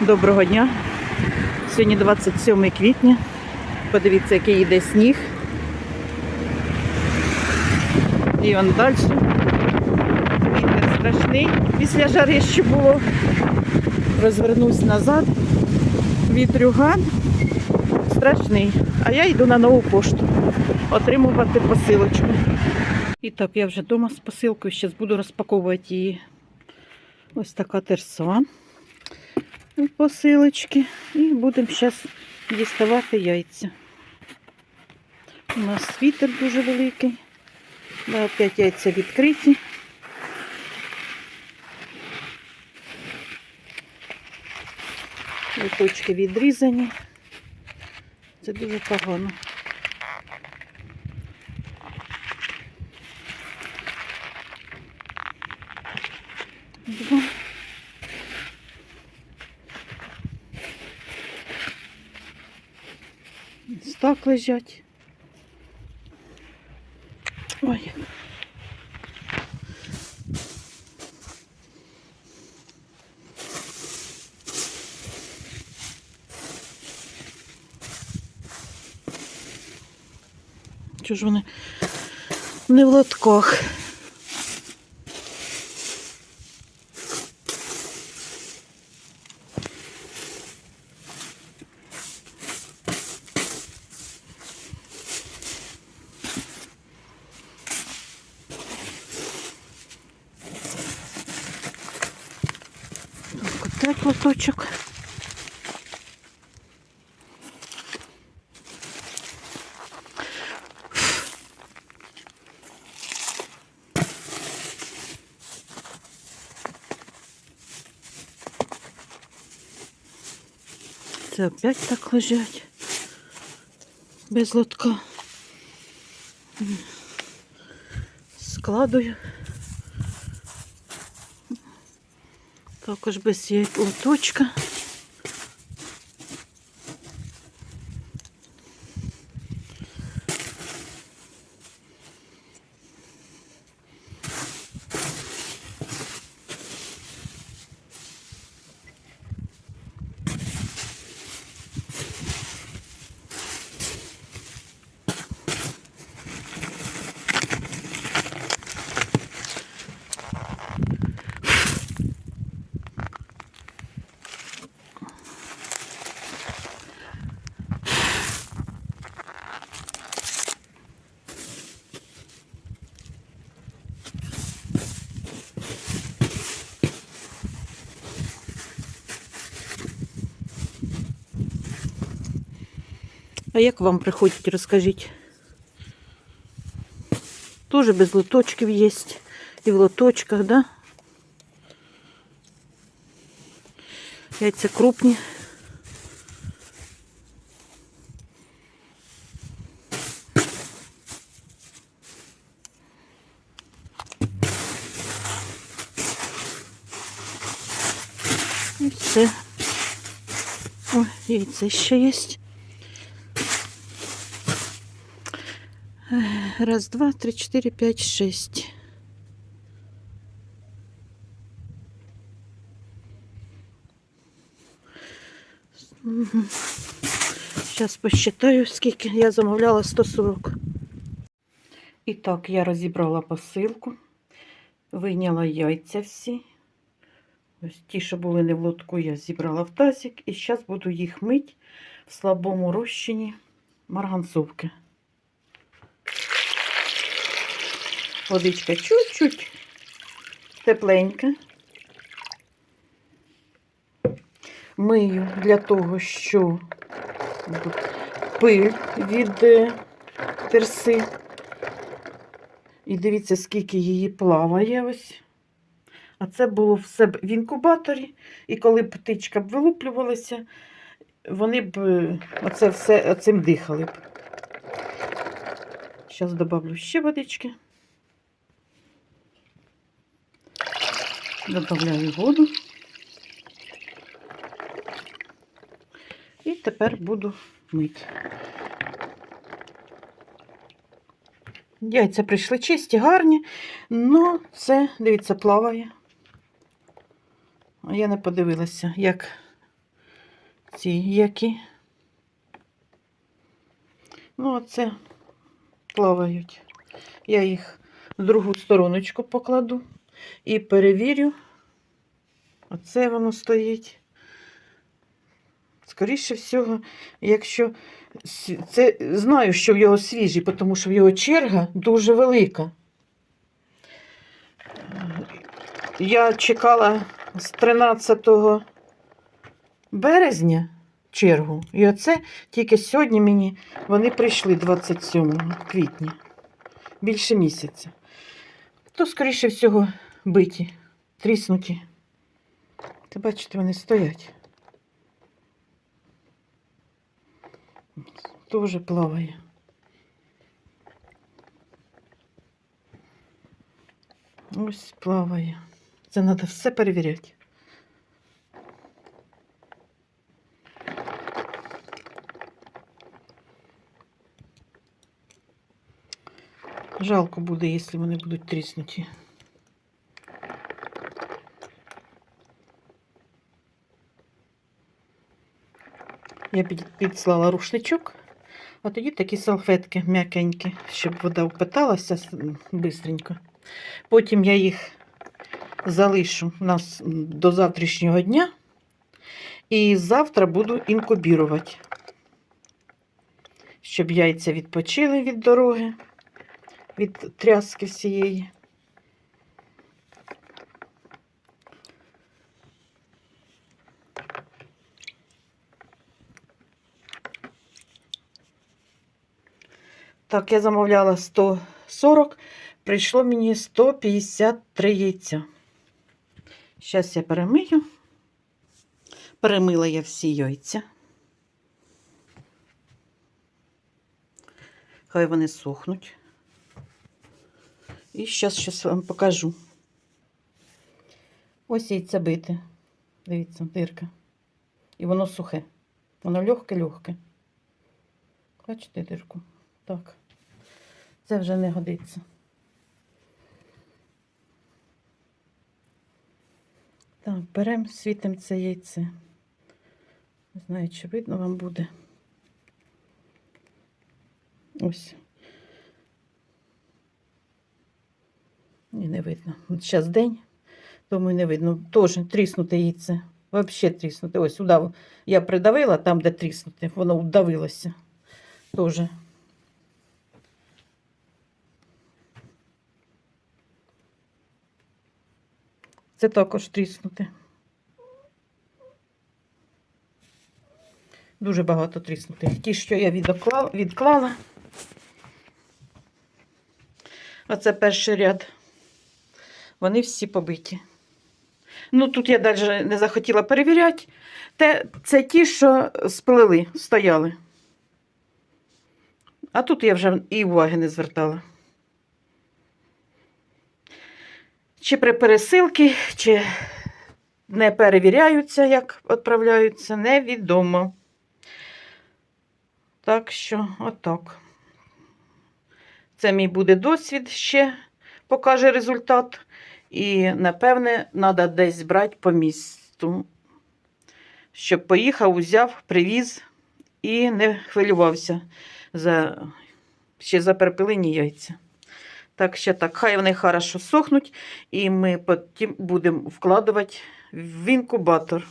Доброго дня. Сьогодні 27 квітня. Подивіться, який йде сніг. І он далі. Вітер страшний. Після жари ще було. Розвернусь назад. Вітрюган страшний. А я йду на нову пошту отримувати посилочку. І так, я вже вдома з посилкою. Зараз буду розпаковувати її. Ось така терса посилочки. І будемо зараз діставати яйця. У нас вітер дуже великий. Да, опять яйця відкриті. Литочки відрізані. Це дуже погано. Два. Ось так лежать. Ой. Чого ж вони не в лотках? Так, отак. Це опять так лежать. Без лотка. Складую. Також без є лоточка. А як вам приходять, розкажіть? Тоже без лоточків є. І в лоточках, да? Яйця крупні. І все. Ой, яйця ще є. Раз, два, три, четыре, пять, шесть. Зараз посчитаю, скільки я замовляла 140. І так, я розібрала посилку, вийняла яйця всі. Ось ті, що були не в лотку, я зібрала в тазик. І зараз буду їх мити в слабому розчині марганцовки. Водичка чуть-чуть тепленька. Мию для того, що пиль від е, терси. І дивіться, скільки її плаває ось. А це було все в інкубаторі. І коли б птичка б вилуплювалася, вони б е, оце все цим дихали б. Зараз додавлю ще водички. Добавляю воду. І тепер буду мити. Яйця прийшли чисті, гарні, але це, дивіться, плаває. Я не подивилася, як ці які. Ну, оце плавають. Я їх в другу стороночку покладу і перевірю. Оце воно стоїть. Скоріше всього, якщо це знаю, що в його свіжі, тому що в його черга дуже велика. Я чекала з 13 березня чергу. І оце тільки сьогодні мені вони прийшли 27 квітня. Більше місяця. То, скоріше всього, биті, тріснуті. Ти бачите, вони стоять. Тоже плаває. Ось плаває. Це треба все перевіряти. Жалко буде, якщо вони будуть тріснуті. Я підслала рушничок, а тоді такі салфетки м'якенькі, щоб вода впиталася швидко. Потім я їх залишу нас до завтрашнього дня. І завтра буду інкубірувати, щоб яйця відпочили від дороги, від тряски всієї. Так, я замовляла 140, прийшло мені 153 яйця. Зараз я перемию. Перемила я всі яйця. Хай вони сохнуть. І зараз вам покажу. Ось яйця бите. Дивіться, дирка. І воно сухе. Воно легке-легке. Бачите дирку? Так. Це вже не годиться. Так, беремо, світимо це яйце. Не знаю, чи видно вам буде. Ось. Ні, не видно. Зараз день, тому і не видно. Теж тріснуте яйце. Взагалі тріснуте. Ось сюди я придавила, там, де тріснуте, воно вдавилося. Тоже. Це також тріснуте. Дуже багато тріснутих. Ті, що я відклала. Оце перший ряд. Вони всі побиті. Ну, тут я навіть не захотіла перевіряти. Те, це ті, що сплели, стояли. А тут я вже і уваги не звертала. Чи при пересилці, чи не перевіряються, як відправляються, невідомо. Так що, отак. Це мій буде досвід ще покаже результат. І, напевне, треба десь брати по місту, щоб поїхав, узяв, привіз і не хвилювався за, ще за перепилені яйця. Так, ще так, хай вони хорошо сохнуть, і ми потім будемо вкладувати в інкубатор.